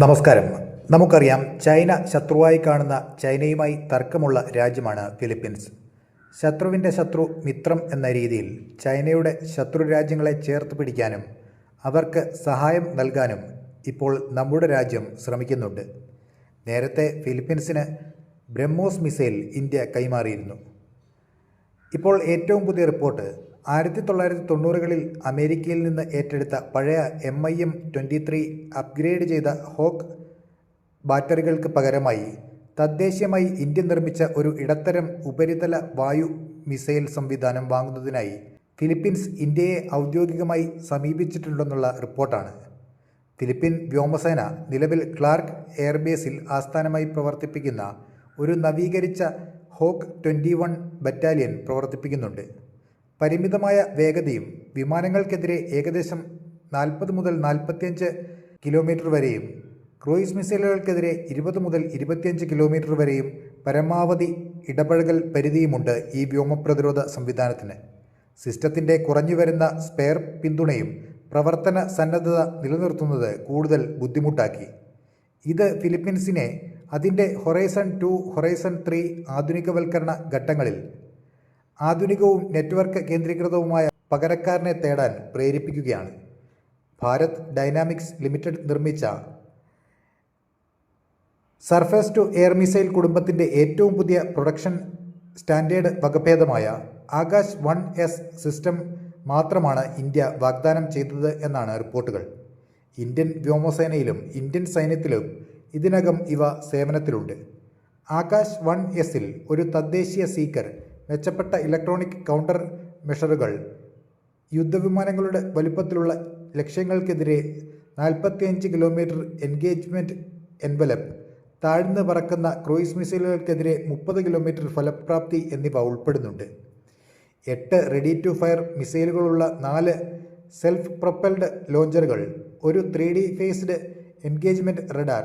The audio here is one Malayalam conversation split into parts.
നമസ്കാരം. നമുക്കറിയാം ചൈന ശത്രുവായി കാണുന്ന ചൈനയുമായി തർക്കമുള്ള രാജ്യമാണ് ഫിലിപ്പീൻസ്. ശത്രുവിന്റെ ശത്രു മിത്രം എന്ന രീതിയിൽ ചൈനയുടെ ശത്രു രാജ്യങ്ങളെ ചേർത്ത് പിടിക്കാനും അവർക്ക് സഹായം നൽകാനും ഇപ്പോൾ നമ്മുടെ രാജ്യം ശ്രമിക്കുന്നുണ്ട്. നേരത്തെ ഫിലിപ്പീൻസിന് ബ്രഹ്മോസ് മിസൈൽ ഇന്ത്യ കൈമാറിയിരുന്നു. ഇപ്പോൾ ഏറ്റവും പുതിയ റിപ്പോർട്ട് ആയിരത്തി തൊള്ളായിരത്തി തൊണ്ണൂറുകളിൽ അമേരിക്കയിൽ നിന്ന് ഏറ്റെടുത്ത പഴയ M I M twenty three upgrade ചെയ്ത ഹോക്ക് ബാറ്ററികൾക്ക് പകരമായി തദ്ദേശീയമായി ഇന്ത്യ നിർമ്മിച്ച ഒരു ഇടത്തരം ഉപരിതല വായു മിസൈൽ സംവിധാനം വാങ്ങുന്നതിനായി ഫിലിപ്പീൻസ് ഇന്ത്യയെ ഔദ്യോഗികമായി സമീപിച്ചിട്ടുണ്ടെന്നുള്ള റിപ്പോർട്ടാണ്. ഫിലിപ്പീൻ വ്യോമസേന നിലവിൽ ക്ലാർക്ക് എയർബേസിൽ ആസ്ഥാനമായി പ്രവർത്തിപ്പിക്കുന്ന ഒരു നവീകരിച്ച ഹോക്ക് ട്വന്റി വൺ ബറ്റാലിയൻ പ്രവർത്തിപ്പിക്കുന്നുണ്ട്. പരിമിതമായ വേഗതയും വിമാനങ്ങൾക്കെതിരെ ഏകദേശം നാൽപ്പത് മുതൽ നാൽപ്പത്തിയഞ്ച് കിലോമീറ്റർ വരെയും ക്രൂയിസ് മിസൈലുകൾക്കെതിരെ ഇരുപത് മുതൽ ഇരുപത്തിയഞ്ച് കിലോമീറ്റർ വരെയും പരമാവധി ഇടപഴകൽ പരിധിയുമുണ്ട് ഈ വ്യോമപ്രതിരോധ സംവിധാനത്തിന്. സിസ്റ്റത്തിന്റെ കുറഞ്ഞുവരുന്ന സ്പെയർ പിന്തുണയും പ്രവർത്തന സന്നദ്ധത നിലനിർത്തുന്നത് കൂടുതൽ ബുദ്ധിമുട്ടാക്കി. ഇത് ഫിലിപ്പീൻസിനെ അതിന്റെ ഹൊറൈസൺ ടു ഹൊറൈസൺ ത്രീ ആധുനികവൽക്കരണ ഘട്ടങ്ങളിൽ ആധുനികവും നെറ്റ്വർക്ക് കേന്ദ്രീകൃതവുമായ പകരക്കാരനെ തേടാൻ പ്രേരിപ്പിക്കുകയാണ്. ഭാരത് ഡൈനാമിക്സ് ലിമിറ്റഡ് നിർമ്മിച്ച സർഫേസ് ടു എയർ മിസൈൽ കുടുംബത്തിന്റെ ഏറ്റവും പുതിയ പ്രൊഡക്ഷൻ സ്റ്റാൻഡേർഡ് വകഭേദമായ ആകാശ് വൺ എസ് സിസ്റ്റം മാത്രമാണ് ഇന്ത്യ വാഗ്ദാനം ചെയ്തത് എന്നാണ് റിപ്പോർട്ടുകൾ. ഇന്ത്യൻ വ്യോമസേനയിലും ഇന്ത്യൻ സൈന്യത്തിലും ഇതിനകം ഇവ സേവനത്തിലുണ്ട്. ആകാശ് വൺ എസിൽ ഒരു തദ്ദേശീയ സീക്കർ മെച്ചപ്പെട്ട ഇലക്ട്രോണിക് കൗണ്ടർ മെഷറുകൾ യുദ്ധവിമാനങ്ങളുടെ വലുപ്പത്തിലുള്ള ലക്ഷ്യങ്ങൾക്കെതിരെ നാൽപ്പത്തിയഞ്ച് കിലോമീറ്റർ എൻഗേജ്മെന്റ് എൻവലപ്പ് താഴ്ന്നു പറക്കുന്ന ക്രൂയിസ് മിസൈലുകൾക്കെതിരെ മുപ്പത് കിലോമീറ്റർ ഫലപ്രാപ്തി എന്നിവ ഉൾപ്പെടുന്നുണ്ട്. എട്ട് റെഡി ടു ഫയർ മിസൈലുകളുള്ള നാല് സെൽഫ് പ്രൊപ്പൽഡ് ലോഞ്ചറുകൾ ഒരു three D phased engagement radar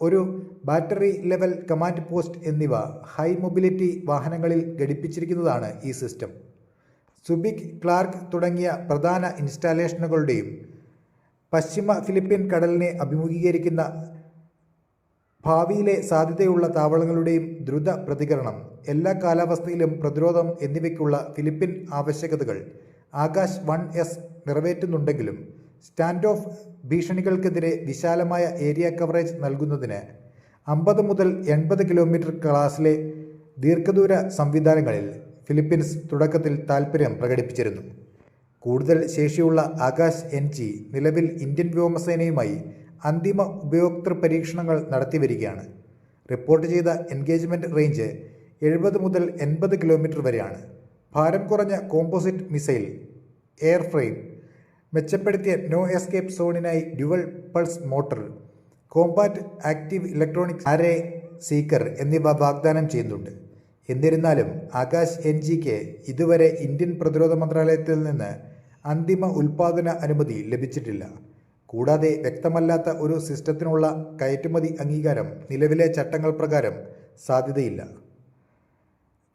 ഒരു ബാറ്ററി ലെവൽ കമാൻഡ് പോസ്റ്റ് എന്നിവ ഹൈ മൊബിലിറ്റി വാഹനങ്ങളിൽ ഘടിപ്പിച്ചിരിക്കുന്നതാണ് ഈ സിസ്റ്റം. സുബിക് ക്ലാർക്ക് തുടങ്ങിയ പ്രധാന ഇൻസ്റ്റാലേഷനുകളുടെയും പശ്ചിമ ഫിലിപ്പീൻ കടലിനെ അഭിമുഖീകരിക്കുന്ന ഭാവിയിലെ സാധ്യതയുള്ള താവളങ്ങളുടെയും ദ്രുത പ്രതികരണം എല്ലാ കാലാവസ്ഥയിലും പ്രതിരോധം എന്നിവയ്ക്കുള്ള ഫിലിപ്പീൻ ആവശ്യകതകൾ ആകാശ് വൺ എസ് നിറവേറ്റുന്നുണ്ടെങ്കിലും സ്റ്റാൻഡ് ഓഫ് ഭീഷണികൾക്കെതിരെ വിശാലമായ ഏരിയ കവറേജ് നൽകുന്നതിന് അമ്പത് മുതൽ എൺപത് കിലോമീറ്റർ ക്ലാസിലെ ദീർഘദൂര സംവിധാനങ്ങളിൽ ഫിലിപ്പീൻസ് തുടക്കത്തിൽ താൽപ്പര്യം പ്രകടിപ്പിച്ചിരുന്നു. കൂടുതൽ ശേഷിയുള്ള ആകാശ് എൻ ജി നിലവിൽ ഇന്ത്യൻ വ്യോമസേനയുമായി അന്തിമ ഉപയോക്തൃ പരീക്ഷണങ്ങൾ നടത്തിവരികയാണ്. റിപ്പോർട്ട് ചെയ്ത എൻഗേജ്മെന്റ് റേഞ്ച് എഴുപത് മുതൽ എൺപത് കിലോമീറ്റർ വരെയാണ്. ഭാരം കുറഞ്ഞ കോമ്പോസിറ്റ് മിസൈൽ എയർ ഫ്രെയിം മെച്ചപ്പെടുത്തിയ no escape സോണിനായി dual pulse motor compact active electronics array seeker എന്നിവ വാഗ്ദാനം ചെയ്യുന്നുണ്ട്. എന്നിരുന്നാലും ആകാശ് എൻ ജിക്ക് ഇതുവരെ ഇന്ത്യൻ പ്രതിരോധ മന്ത്രാലയത്തിൽ നിന്ന് അന്തിമ ഉൽപാദന അനുമതി ലഭിച്ചിട്ടില്ല. കൂടാതെ വ്യക്തമല്ലാത്ത ഒരു സിസ്റ്റത്തിനുള്ള കയറ്റുമതി അംഗീകാരം നിലവിലെ ചട്ടങ്ങൾ പ്രകാരം സാധ്യതയില്ല.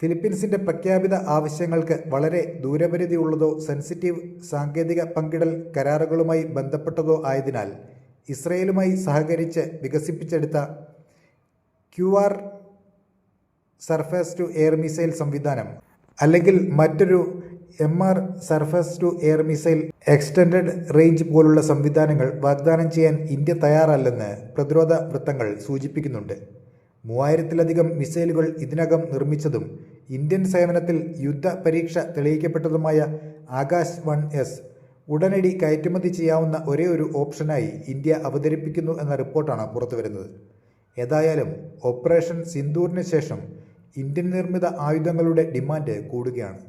ഫിലിപ്പീൻസിന്റെ പ്രഖ്യാപിത ആവശ്യങ്ങൾക്ക് വളരെ ദൂരപരിധിയുള്ളതോ സെൻസിറ്റീവ് സാങ്കേതിക പങ്കിടൽ കരാറുകളുമായി ബന്ധപ്പെട്ടതോ ആയതിനാൽ ഇസ്രയേലുമായി സഹകരിച്ച് വികസിപ്പിച്ചെടുത്ത Q R surface to air missile സംവിധാനം അല്ലെങ്കിൽ മറ്റൊരു M R surface to air missile extended range പോലുള്ള സംവിധാനങ്ങൾ വാഗ്ദാനം ചെയ്യാൻ ഇന്ത്യ തയ്യാറല്ലെന്ന് പ്രതിരോധ വൃത്തങ്ങൾ സൂചിപ്പിക്കുന്നുണ്ട്. മൂവായിരത്തിലധികം മിസൈലുകൾ ഇതിനകം നിർമ്മിച്ചതും ഇന്ത്യൻ സേവനത്തിൽ യുദ്ധ പരീക്ഷ തെളിയിക്കപ്പെട്ടതുമായ ആകാശ് വൺ എസ് ഉടനടി കയറ്റുമതി ചെയ്യാവുന്ന ഒരേ ഒരു ഓപ്ഷനായി ഇന്ത്യ അവതരിപ്പിക്കുന്നു എന്ന റിപ്പോർട്ടാണ് പുറത്തുവരുന്നത്. ഏതായാലും ഓപ്പറേഷൻ സിന്ദൂറിന് ശേഷം ഇന്ത്യൻ നിർമ്മിത ആയുധങ്ങളുടെ ഡിമാൻഡ് കൂടുകയാണ്.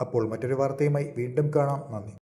അപ്പോൾ മറ്റൊരു വാർത്തയുമായി വീണ്ടും കാണാം. നന്ദി.